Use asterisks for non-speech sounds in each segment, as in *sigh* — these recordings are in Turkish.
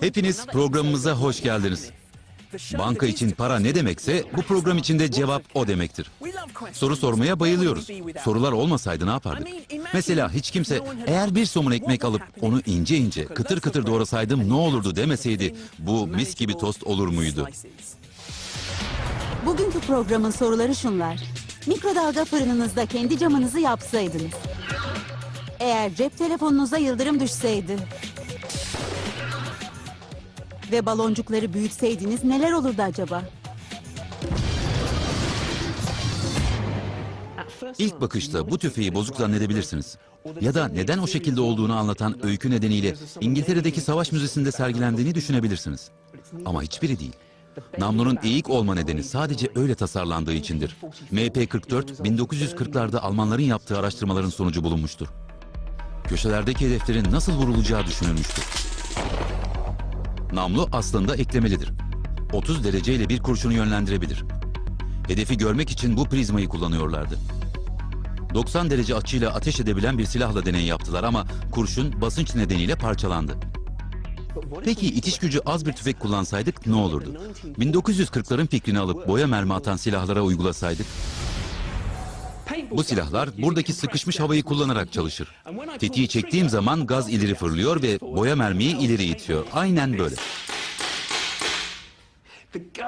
Hepiniz programımıza hoş geldiniz. Banka için para ne demekse bu program içinde cevap o demektir. Soru sormaya bayılıyoruz. Sorular olmasaydı ne yapardık? Mesela hiç kimse eğer bir somun ekmek alıp onu ince ince kıtır kıtır doğrasaydım ne olurdu demeseydi bu mis gibi tost olur muydu? Bugünkü programın soruları şunlar. Mikrodalga fırınınızda kendi camınızı yapsaydınız. Eğer cep telefonunuza yıldırım düşseydi. Ve baloncukları büyütseydiniz neler olurdu acaba? İlk bakışta bu tüfeği bozuk zannedebilirsiniz. Ya da neden o şekilde olduğunu anlatan öykü nedeniyle İngiltere'deki savaş müzesinde sergilendiğini düşünebilirsiniz. Ama hiçbiri değil. Namlunun eğik olma nedeni sadece öyle tasarlandığı içindir. MP-44 1940'larda Almanların yaptığı araştırmaların sonucu bulunmuştur. Köşelerdeki hedeflerin nasıl vurulacağı düşünülmüştür. Namlu aslında eklemelidir. 30 dereceyle bir kurşunu yönlendirebilir. Hedefi görmek için bu prizmayı kullanıyorlardı. 90 derece açıyla ateş edebilen bir silahla deney yaptılar ama kurşun basınç nedeniyle parçalandı. Peki itiş gücü az bir tüfek kullansaydık ne olurdu? 1940'ların fikrini alıp boya mermi atan silahlara uygulasaydık? Bu silahlar buradaki sıkışmış havayı kullanarak çalışır. Tetiği çektiğim zaman gaz ileri fırlıyor ve boya mermiyi ileri itiyor. Aynen böyle.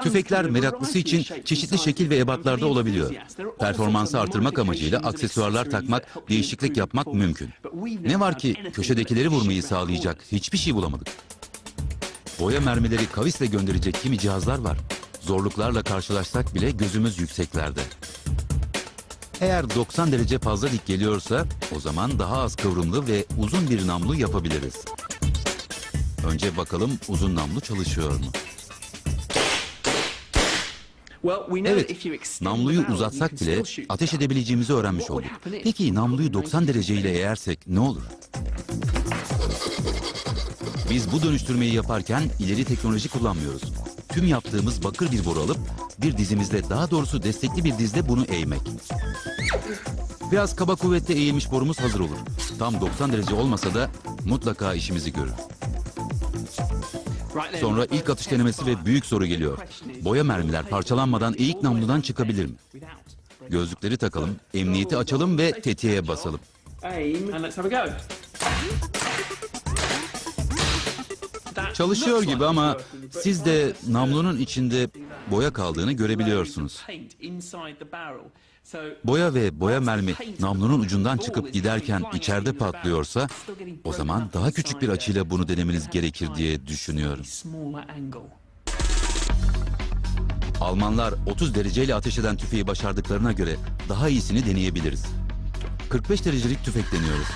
Tüfekler meraklısı için çeşitli şekil ve ebatlarda olabiliyor. Performansı artırmak amacıyla aksesuarlar takmak, değişiklik yapmak mümkün. Ne var ki köşedekileri vurmayı sağlayacak hiçbir şey bulamadık. Boya mermileri kavisle gönderecek kimi cihazlar var. Zorluklarla karşılaşsak bile gözümüz yükseklerde. Eğer 90 derece fazla dik geliyorsa o zaman daha az kıvrımlı ve uzun bir namlu yapabiliriz. Önce bakalım uzun namlu çalışıyor mu? Evet, namluyu uzatsak bile ateş edebileceğimizi öğrenmiş olduk. Peki namluyu 90 dereceyle eğersek ne olur? Biz bu dönüştürmeyi yaparken ileri teknoloji kullanmıyoruz. Tüm yaptığımız bakır bir boru alıp bir dizimizle daha doğrusu destekli bir dizle bunu eğmek. Biraz kaba kuvvetle eğilmiş borumuz hazır olur. Tam 90 derece olmasa da mutlaka işimizi görür. Sonra ilk atış denemesi ve büyük soru geliyor. Boya mermiler parçalanmadan eğik namludan çıkabilir mi? Gözlükleri takalım, emniyeti açalım ve tetiğe basalım. Çalışıyor gibi ama siz de namlunun içinde boya kaldığını görebiliyorsunuz. Boya ve boya mermi namlunun ucundan çıkıp giderken içeride patlıyorsa o zaman daha küçük bir açıyla bunu denemeniz gerekir diye düşünüyorum. Almanlar 30 dereceyle ateş eden tüfeği başardıklarına göre daha iyisini deneyebiliriz. 45 derecelik tüfek deniyoruz.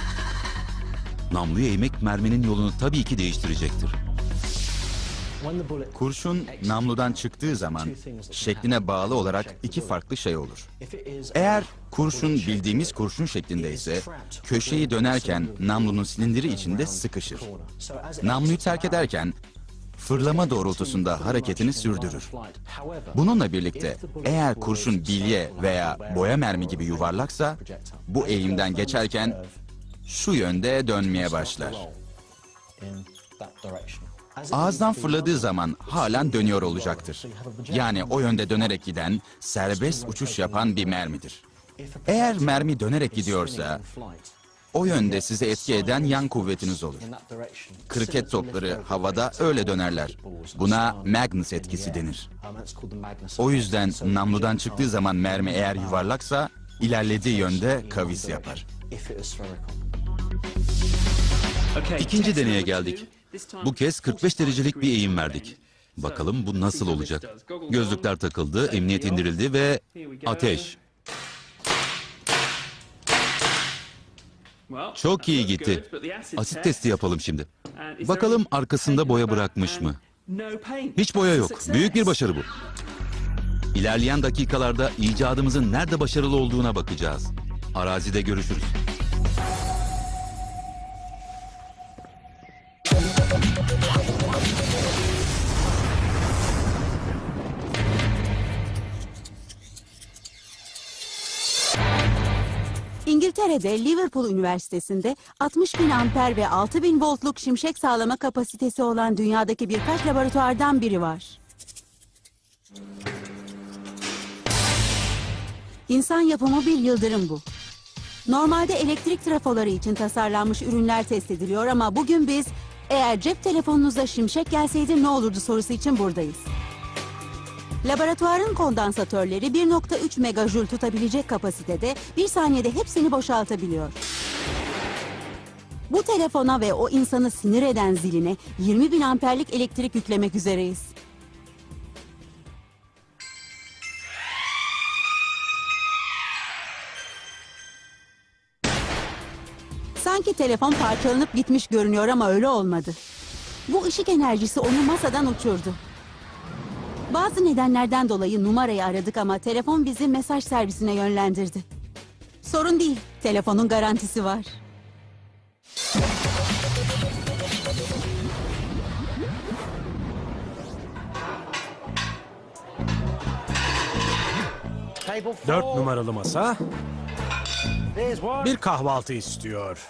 Namluyu eğmek merminin yolunu tabii ki değiştirecektir. Kurşun namludan çıktığı zaman şekline bağlı olarak iki farklı şey olur. Eğer kurşun bildiğimiz kurşun şeklinde ise köşeyi dönerken namlunun silindiri içinde sıkışır. Namluyu terk ederken fırlama doğrultusunda hareketini sürdürür. Bununla birlikte eğer kurşun bilye veya boya mermi gibi yuvarlaksa bu eğimden geçerken şu yönde dönmeye başlar. Ağızdan fırladığı zaman halen dönüyor olacaktır. Yani o yönde dönerek giden, serbest uçuş yapan bir mermidir. Eğer mermi dönerek gidiyorsa, o yönde size etki eden yan kuvvetiniz olur. Kriket topları havada öyle dönerler. Buna Magnus etkisi denir. O yüzden namludan çıktığı zaman mermi eğer yuvarlaksa, ilerlediği yönde kavis yapar. İkinci deneye geldik. Bu kez 45 derecelik bir eğim verdik. Bakalım bu nasıl olacak? Gözlükler takıldı, emniyet indirildi ve ateş. Çok iyi gitti. Asit testi yapalım şimdi. Bakalım arkasında boya bırakmış mı? Hiç boya yok. Büyük bir başarı bu. İlerleyen dakikalarda icadımızın nerede başarılı olduğuna bakacağız. Arazide görüşürüz. İngiltere'de Liverpool Üniversitesi'nde 60 bin amper ve 6 bin voltluk şimşek sağlama kapasitesi olan dünyadaki birkaç laboratuvardan biri var. İnsan yapımı bir yıldırım bu. Normalde elektrik trafoları için tasarlanmış ürünler test ediliyor ama bugün biz eğer cep telefonunuza şimşek gelseydi ne olurdu sorusu için buradayız. Laboratuvarın kondansatörleri 1.3 megajül tutabilecek kapasitede bir saniyede hepsini boşaltabiliyor. Bu telefona ve o insanı sinir eden ziline 20 bin amperlik elektrik yüklemek üzereyiz. Sanki telefon parçalanıp gitmiş görünüyor ama öyle olmadı. Bu ışık enerjisi onu masadan uçurdu. Bazı nedenlerden dolayı numarayı aradık ama telefon bizi mesaj servisine yönlendirdi. Sorun değil, telefonun garantisi var. Dört numaralı masa bir kahvaltı istiyor.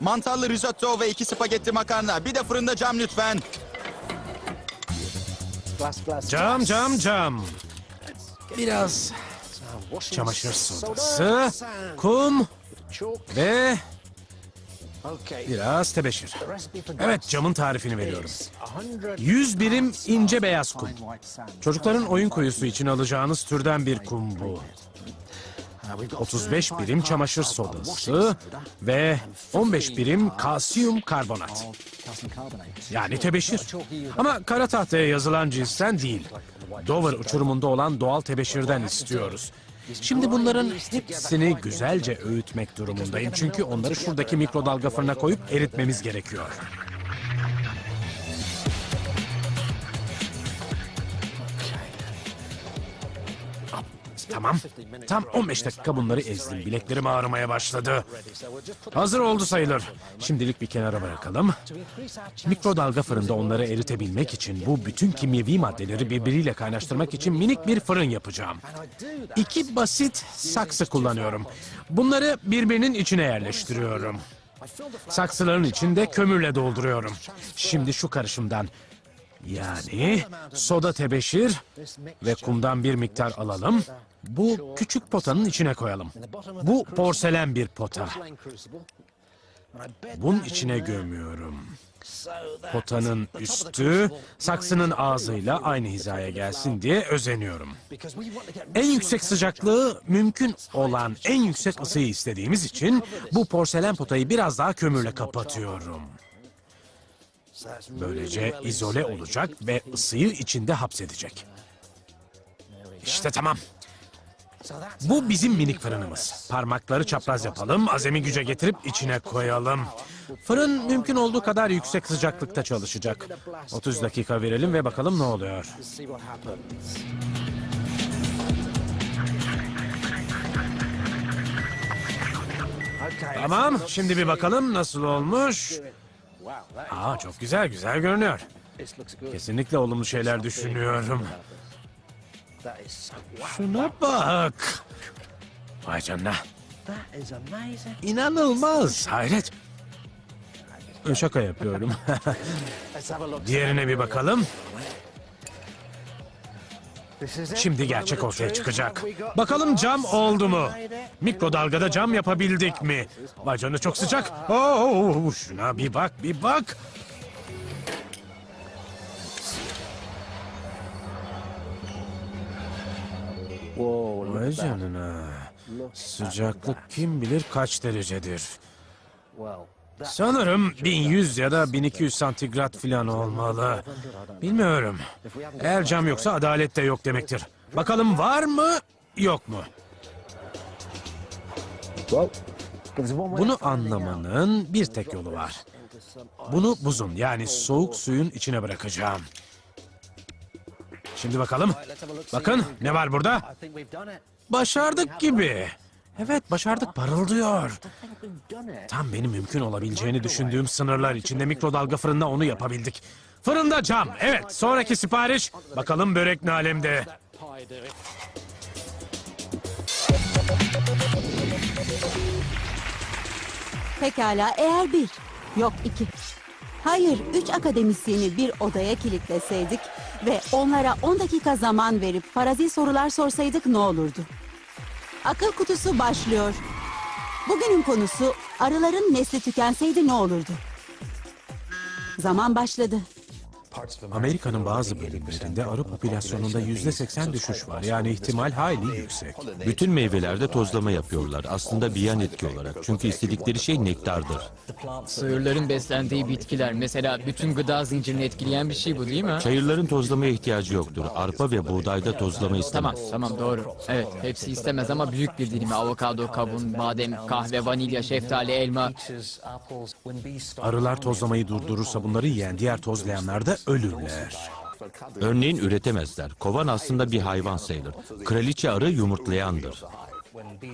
Mantarlı risotto ve iki spagetti makarna. Bir de fırında cam lütfen. Cam cam cam. Biraz çamaşır sodası, kum ve biraz tebeşir. Evet camın tarifini veriyorum. 100 birim ince beyaz kum. Çocukların oyun kuyusu için alacağınız türden bir kum bu. 35 birim çamaşır sodası ve 15 birim kalsiyum karbonat. Yani tebeşir. Ama kara tahtaya yazılan cinsten değil. Dover uçurumunda olan doğal tebeşirden istiyoruz. Şimdi bunların hepsini güzelce öğütmek durumundayım. Çünkü onları şuradaki mikrodalga fırına koyup eritmemiz gerekiyor. Tamam. Tam 15 dakika bunları ezdim. Bileklerim ağrımaya başladı. Hazır oldu sayılır. Şimdilik bir kenara bırakalım. Mikrodalga fırında onları eritebilmek için bu bütün kimyevi maddeleri birbiriyle kaynaştırmak için minik bir fırın yapacağım. İki basit saksı kullanıyorum. Bunları birbirinin içine yerleştiriyorum. Saksıların içinde kömürle dolduruyorum. Şimdi şu karışımdan yani soda tebeşir ve kumdan bir miktar alalım. Bu küçük potanın içine koyalım. Bu porselen bir pota. Bunun içine gömüyorum. Potanın üstü saksının ağzıyla aynı hizaya gelsin diye özeniyorum. En yüksek sıcaklığı mümkün olan en yüksek ısıyı istediğimiz için bu porselen potayı biraz daha kömürle kapatıyorum. Böylece izole olacak ve ısıyı içinde hapsedecek. İşte tamam. Bu bizim minik fırınımız. Parmakları çapraz yapalım, azemi güce getirip içine koyalım. Fırın mümkün olduğu kadar yüksek sıcaklıkta çalışacak. 30 dakika verelim ve bakalım ne oluyor. Tamam, şimdi bir bakalım nasıl olmuş. Aa, çok güzel, güzel görünüyor. Kesinlikle olumlu şeyler düşünüyorum. Şuna bak. Vay canına. İnanılmaz. Hayret. Şaka yapıyorum. *laughs* Diğerine bir bakalım. Şimdi gerçek ortaya çıkacak. Bakalım cam oldu mu? Mikrodalgada cam yapabildik mi? Vay canına çok sıcak. Oo, şuna bir bak, bir bak. Vay canına. Sıcaklık kim bilir kaç derecedir. Sanırım 1100 ya da 1200 santigrat falan olmalı. Bilmiyorum. Eğer cam yoksa adalet de yok demektir. Bakalım var mı, yok mu? Bunu anlamanın bir tek yolu var. Bunu buzun yani soğuk suyun içine bırakacağım. Şimdi bakalım. Bakın ne var burada? Başardık gibi. Evet başardık parıldıyor. Tam benim mümkün olabileceğini düşündüğüm sınırlar içinde mikrodalga fırında onu yapabildik. Fırında cam. Evet sonraki sipariş. Bakalım börek ne alemde. Pekala eğer bir, yok iki. Hayır, üç akademisyeni bir odaya kilitleseydik ve onlara 10 dakika zaman verip farazi sorular sorsaydık ne olurdu? Akıl kutusu başlıyor. Bugünün konusu arıların nesli tükenseydi ne olurdu? Zaman başladı. Amerika'nın bazı bölümlerinde arı popülasyonunda yüzde seksen düşüş var. Yani ihtimal hayli yüksek. Bütün meyvelerde tozlama yapıyorlar. Aslında bir yan etki olarak. Çünkü istedikleri şey nektardır. Sığırların beslendiği bitkiler mesela bütün gıda zincirini etkileyen bir şey bu değil mi? Çayırların tozlamaya ihtiyacı yoktur. Arpa ve buğdayda tozlama Tamam istemez. tamam doğru. Evet hepsi istemez ama büyük bir dilimi avokado, kavun, badem, kahve, vanilya, şeftali, elma. Arılar tozlamayı durdurursa bunları yiyen diğer tozlayanlar da ölürler. Örneğin üretemezler. Kovan aslında bir hayvan sayılır. Kraliçe arı yumurtlayandır.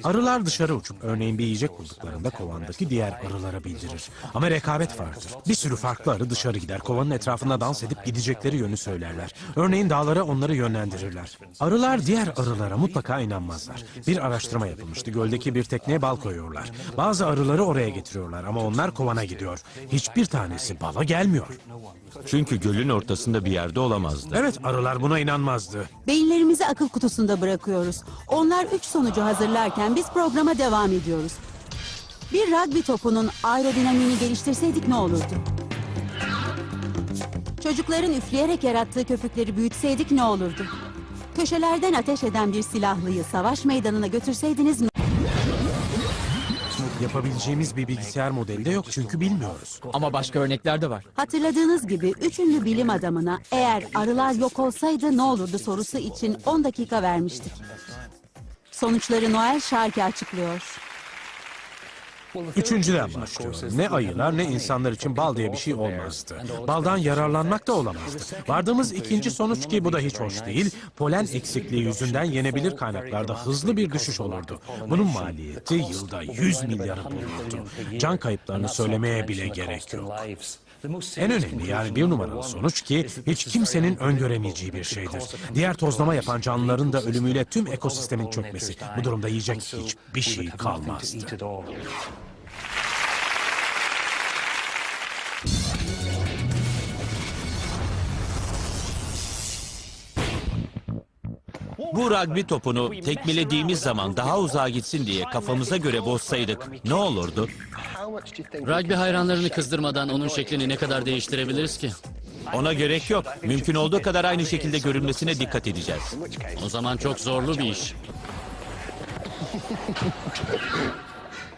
Arılar dışarı uçup örneğin bir yiyecek bulduklarında kovandaki diğer arılara bildirir. Ama rekabet vardır. Bir sürü farklı arı dışarı gider. Kovanın etrafında dans edip gidecekleri yönü söylerler. Örneğin dağlara onları yönlendirirler. Arılar diğer arılara mutlaka inanmazlar. Bir araştırma yapılmıştı. Göldeki bir tekneye bal koyuyorlar. Bazı arıları oraya getiriyorlar ama onlar kovana gidiyor. Hiçbir tanesi bala gelmiyor. Çünkü gölün ortasında bir yerde olamazdı. Evet arılar buna inanmazdı. Beyinlerimizi akıl kutusunda bırakıyoruz. Onlar üç sonucu hazırlarken biz programa devam ediyoruz. Bir rugby topunun aerodinamiğini geliştirseydik ne olurdu? Çocukların üfleyerek yarattığı köpükleri büyütseydik ne olurdu? Köşelerden ateş eden bir silahlıyı savaş meydanına götürseydiniz ne Yapabileceğimiz bir bilgisayar modeli de yok çünkü bilmiyoruz. Ama başka örnekler de var. Hatırladığınız gibi üç ünlü bilim adamına eğer arılar yok olsaydı ne olurdu sorusu için 10 dakika vermiştik. Sonuçları Noel Şarkı açıklıyor. Üçüncüden başlıyorum. Ne ayılar ne insanlar için bal diye bir şey olmazdı. Baldan yararlanmak da olamazdı. Vardığımız ikinci sonuç ki bu da hiç hoş değil. Polen eksikliği yüzünden yenebilir kaynaklarda hızlı bir düşüş olurdu. Bunun maliyeti yılda 100 milyarı bulurdu. Can kayıplarını söylemeye bile gerek yok. En önemli yani bir numaralı sonuç ki hiç kimsenin öngöremeyeceği bir şeydir. Diğer tozlama yapan canlıların da ölümüyle tüm ekosistemin çökmesi. Bu durumda yiyecek hiçbir şey kalmazdı. Bu rugby topunu tekmelediğimiz zaman daha uzağa gitsin diye kafamıza göre bozsaydık ne olurdu? Rugby hayranlarını kızdırmadan onun şeklini ne kadar değiştirebiliriz ki? Ona gerek yok. Mümkün olduğu kadar aynı şekilde görünmesine dikkat edeceğiz. O zaman çok zorlu bir iş.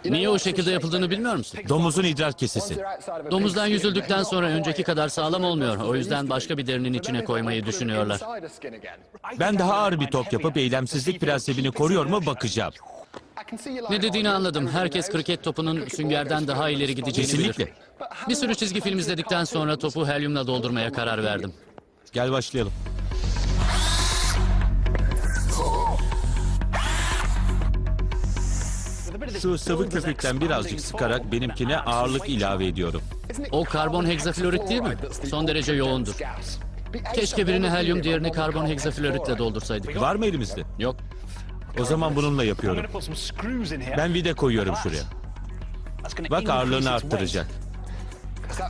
Niye o şekilde yapıldığını bilmiyor musun? Domuzun idrar kesesi. Domuzdan yüzüldükten sonra önceki kadar sağlam olmuyor. O yüzden başka bir derinin içine koymayı düşünüyorlar. Ben daha ağır bir top yapıp eylemsizlik prensibini koruyor mu bakacağım. Ne dediğini anladım. Herkes kriket topunun süngerden daha ileri gideceğini Kesinlikle. bilir. Bir sürü çizgi film izledikten sonra topu helyumla doldurmaya karar verdim. Gel başlayalım. Şu sıvı köpükten birazcık sıkarak benimkine ağırlık ilave ediyorum. O karbon hegzaflorit değil mi? Son derece yoğundur. Keşke birini helyum diğerini karbon hegzafloritle doldursaydık. Var mı elimizde? Yok. O zaman bununla yapıyorum. Ben vida koyuyorum şuraya. Bak ağırlığını arttıracak.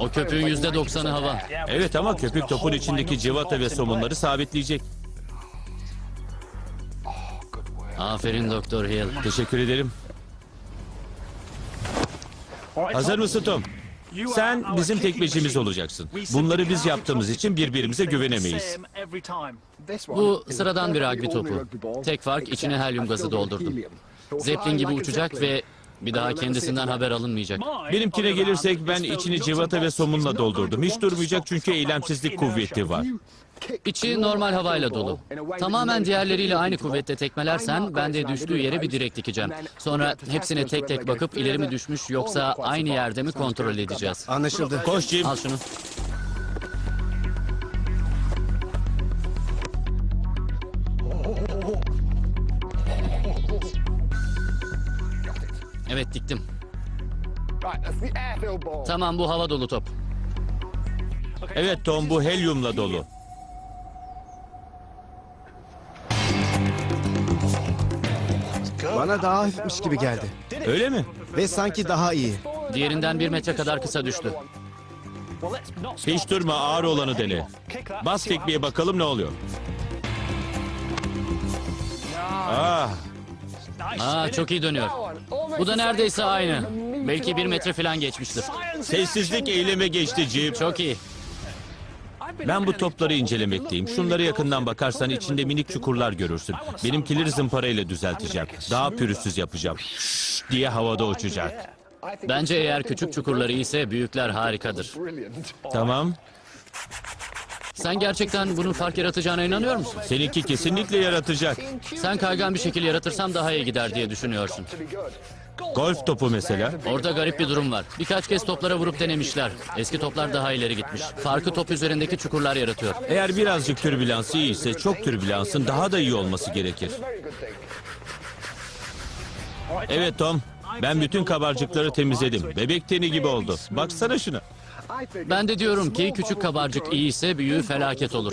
O köpüğün yüzde doksanı hava. Evet ama köpük topun içindeki civata ve somunları sabitleyecek. Aferin Doktor Hill. Teşekkür ederim. Hazır mısın Tom? Sen bizim tekmecimiz olacaksın. Bunları biz yaptığımız için birbirimize güvenemeyiz. Bu sıradan bir rugby topu. Tek fark içine helyum gazı doldurdum. Zeppelin gibi uçacak ve bir daha kendisinden haber alınmayacak. Benimkine gelirsek ben içini civata ve somunla doldurdum. Hiç durmayacak çünkü eylemsizlik kuvveti var. İçi normal havayla dolu. Tamamen diğerleriyle aynı kuvvette tekmelersen ben de düştüğü yere bir direk dikeceğim. Sonra hepsine tek tek bakıp ileri mi düşmüş yoksa aynı yerde mi kontrol edeceğiz. Anlaşıldı. Koş Jim. Al şunu. Evet diktim. Tamam bu hava dolu top. Evet Tom bu helyumla dolu. Bana daha hafifmiş gibi geldi. Öyle mi? Ve sanki daha iyi. Diğerinden bir metre kadar kısa düştü. Hiç durma ağır olanı dene. Bas tekmeye bakalım ne oluyor. Ah, Aa çok iyi dönüyor. Bu da neredeyse aynı. Belki bir metre falan geçmiştir. sessizlik eyleme geçti Cip. Çok iyi. Ben bu topları incelemekteyim. Şunları yakından bakarsan içinde minik çukurlar görürsün. Benimkileri zımparayla düzelteceğim. Daha pürüzsüz yapacağım. Şşş diye havada uçacak. Bence eğer küçük çukurları iyiyse büyükler harikadır. Tamam. Sen gerçekten bunun fark yaratacağına inanıyor musun? Seninki kesinlikle yaratacak. Sen kaygan bir şekil yaratırsam daha iyi gider diye düşünüyorsun. Golf topu mesela. Orada garip bir durum var. Birkaç kez toplara vurup denemişler. Eski toplar daha ileri gitmiş. Farkı top üzerindeki çukurlar yaratıyor. Eğer birazcık türbülansı iyi ise çok türbülansın daha da iyi olması gerekir. Evet Tom. Ben bütün kabarcıkları temizledim. Bebek teni gibi oldu. Baksana şuna. Ben de diyorum ki küçük kabarcık iyi ise büyüğü felaket olur.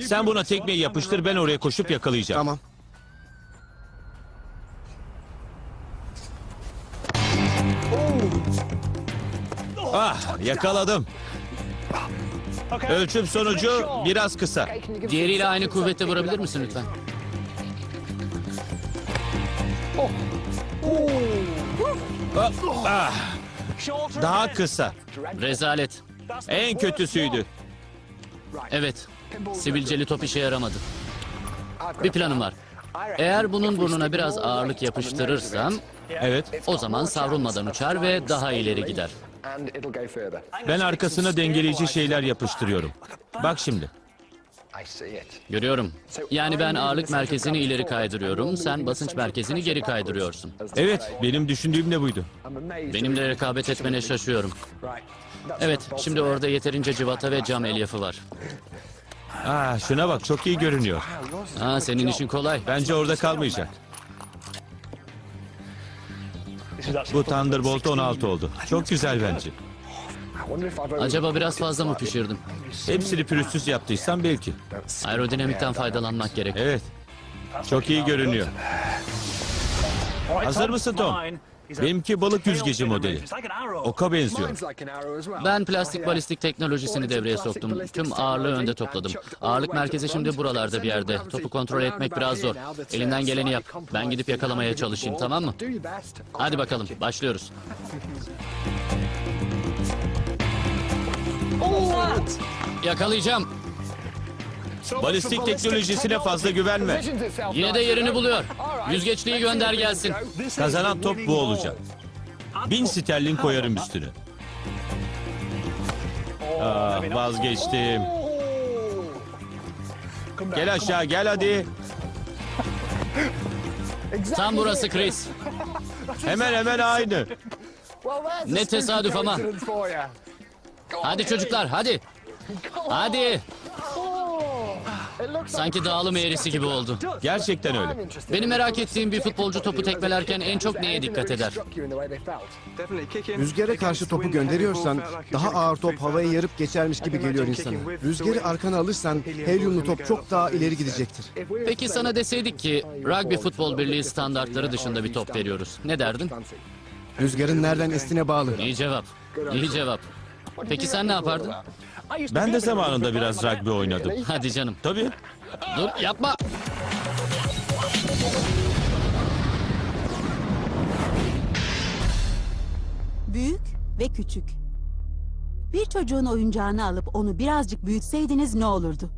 Sen buna tekmeyi yapıştır ben oraya koşup yakalayacağım. Tamam. Ah yakaladım. Ölçüm sonucu biraz kısa. Diğeriyle aynı kuvvette vurabilir misin lütfen? Ah, ah. Daha kısa. Rezalet. En kötüsüydü. Evet. Sivilceli top işe yaramadı. Bir planım var. Eğer bunun burnuna biraz ağırlık yapıştırırsam Evet. o zaman savrulmadan uçar ve daha ileri gider. Ben arkasına dengeleyici şeyler yapıştırıyorum. Bak şimdi. Görüyorum. Yani ben ağırlık merkezini ileri kaydırıyorum, sen basınç merkezini geri kaydırıyorsun. Evet benim düşündüğüm de buydu. Benimle rekabet etmene şaşıyorum. Evet, şimdi orada yeterince cıvata ve cam elyafı var. Ah şuna bak çok iyi görünüyor. Ha, senin işin kolay. Bence orada kalmayacak. Bu Thunderbolt 16 oldu. Çok güzel bence. Acaba biraz fazla mı pişirdim? Hepsini pürüzsüz yaptıysan belki. Aerodinamikten faydalanmak gerek. Evet. Çok iyi görünüyor. Hazır mısın Tom? Benimki balık yüzgeci modeli. Oka benziyor. Ben plastik balistik teknolojisini devreye soktum. Tüm ağırlığı önde topladım. Ağırlık merkezi şimdi buralarda bir yerde. Topu kontrol etmek biraz zor. Elinden geleni yap. Ben gidip yakalamaya çalışayım, tamam mı? Hadi bakalım, başlıyoruz. *laughs* Yakalayacağım. Balistik teknolojisine fazla güvenme. Yine de yerini buluyor. Yüzgeçliği gönder gelsin. Kazanan top bu olacak. Bin sterlin koyarım üstüne. Ah, vazgeçtim. Gel aşağı gel hadi. *laughs* Tam burası Chris. Hemen hemen aynı. Ne tesadüf ama. Hadi çocuklar, hadi. Hadi. Sanki dağılım eğrisi gibi oldu. Gerçekten öyle. Benim merak ettiğim bir futbolcu topu tekmelerken en çok neye dikkat eder? Rüzgara karşı topu gönderiyorsan daha ağır top havayı yarıp geçermiş gibi geliyor insana. Rüzgarı arkana alırsan helyumlu top çok daha ileri gidecektir. Peki sana deseydik ki Rugby Futbol Birliği standartları dışında bir top veriyoruz. Ne derdin? Rüzgarın nereden estiğine bağlı. İyi cevap. İyi cevap. Peki sen ne yapardın? Ben de zamanında biraz rugby oynadım. Hadi canım. Tabii. Dur yapma. Büyük ve küçük. Bir çocuğun oyuncağını alıp onu birazcık büyütseydiniz ne olurdu?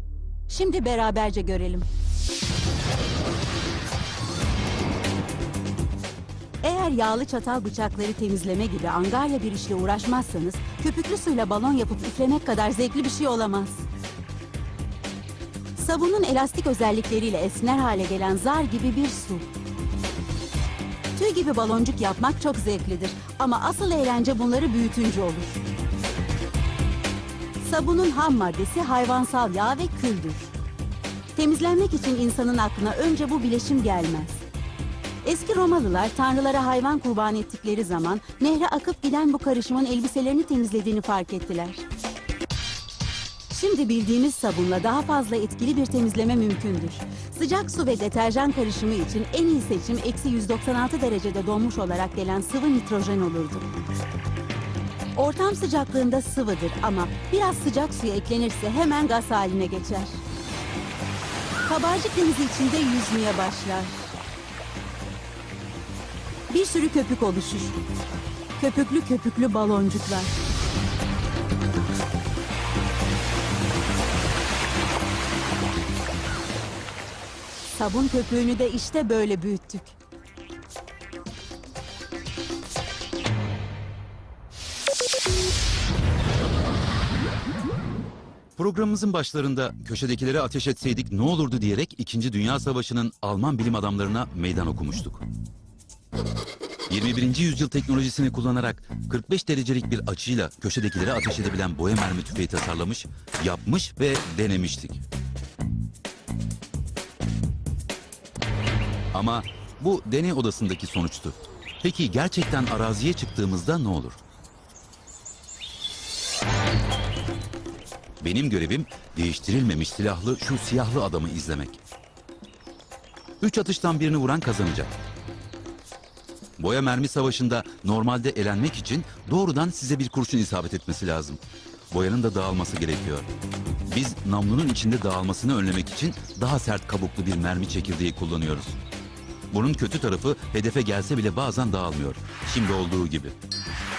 Şimdi beraberce görelim. Eğer yağlı çatal bıçakları temizleme gibi angarya bir işle uğraşmazsanız, köpüklü suyla balon yapıp üflemek kadar zevkli bir şey olamaz. Sabunun elastik özellikleriyle esner hale gelen zar gibi bir su. Tüy gibi baloncuk yapmak çok zevklidir ama asıl eğlence bunları büyütünce olur. Sabunun ham maddesi hayvansal yağ ve küldür. Temizlenmek için insanın aklına önce bu bileşim gelmez. Eski Romalılar tanrılara hayvan kurban ettikleri zaman nehre akıp giden bu karışımın elbiselerini temizlediğini fark ettiler. Şimdi bildiğimiz sabunla daha fazla etkili bir temizleme mümkündür. Sıcak su ve deterjan karışımı için en iyi seçim eksi 196 derecede donmuş olarak gelen sıvı nitrojen olurdu. Ortam sıcaklığında sıvıdır ama biraz sıcak suya eklenirse hemen gaz haline geçer. Kabarcık denizi içinde yüzmeye başlar. Bir sürü köpük oluşur. Köpüklü köpüklü baloncuklar. Sabun köpüğünü de işte böyle büyüttük. Programımızın başlarında köşedekileri ateş etseydik ne olurdu diyerek 2. Dünya Savaşı'nın Alman bilim adamlarına meydan okumuştuk. 21. yüzyıl teknolojisini kullanarak 45 derecelik bir açıyla köşedekilere ateş edebilen boya mermi tüfeği tasarlamış, yapmış ve denemiştik. Ama bu deney odasındaki sonuçtu. Peki gerçekten araziye çıktığımızda ne olur? Benim görevim değiştirilmemiş silahlı şu siyahlı adamı izlemek. Üç atıştan birini vuran kazanacak. Boya mermi savaşında normalde elenmek için doğrudan size bir kurşun isabet etmesi lazım. Boyanın da dağılması gerekiyor. Biz namlunun içinde dağılmasını önlemek için daha sert kabuklu bir mermi çekirdeği kullanıyoruz. Bunun kötü tarafı hedefe gelse bile bazen dağılmıyor. Şimdi olduğu gibi.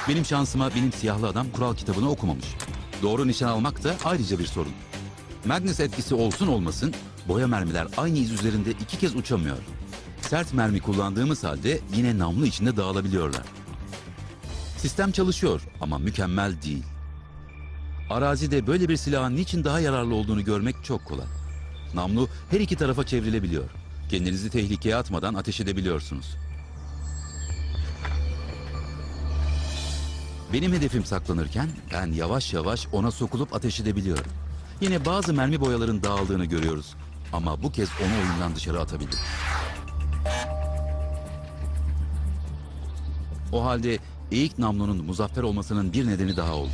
Benim şansıma benim siyahlı adam kural kitabını okumamış. Doğru nişan almak da ayrıca bir sorun. Magnus etkisi olsun olmasın boya mermiler aynı iz üzerinde iki kez uçamıyor. Sert mermi kullandığımız halde yine namlu içinde dağılabiliyorlar. Sistem çalışıyor ama mükemmel değil. Arazide böyle bir silahın niçin daha yararlı olduğunu görmek çok kolay. Namlu her iki tarafa çevrilebiliyor. Kendinizi tehlikeye atmadan ateş edebiliyorsunuz. Benim hedefim saklanırken ben yavaş yavaş ona sokulup ateş edebiliyorum. Yine bazı mermi boyaların dağıldığını görüyoruz. Ama bu kez onu oyundan dışarı atabildim. O halde eğik namlunun muzaffer olmasının bir nedeni daha oldu.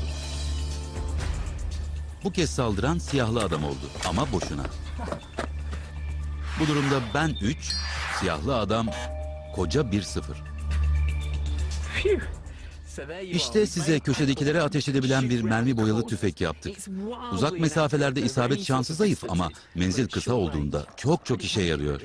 Bu kez saldıran siyahlı adam oldu ama boşuna. Bu durumda ben 3, siyahlı adam koca 1-0. İşte size köşedekilere ateş edebilen bir mermi boyalı tüfek yaptık. Uzak mesafelerde isabet şansı zayıf ama menzil kısa olduğunda çok çok işe yarıyor.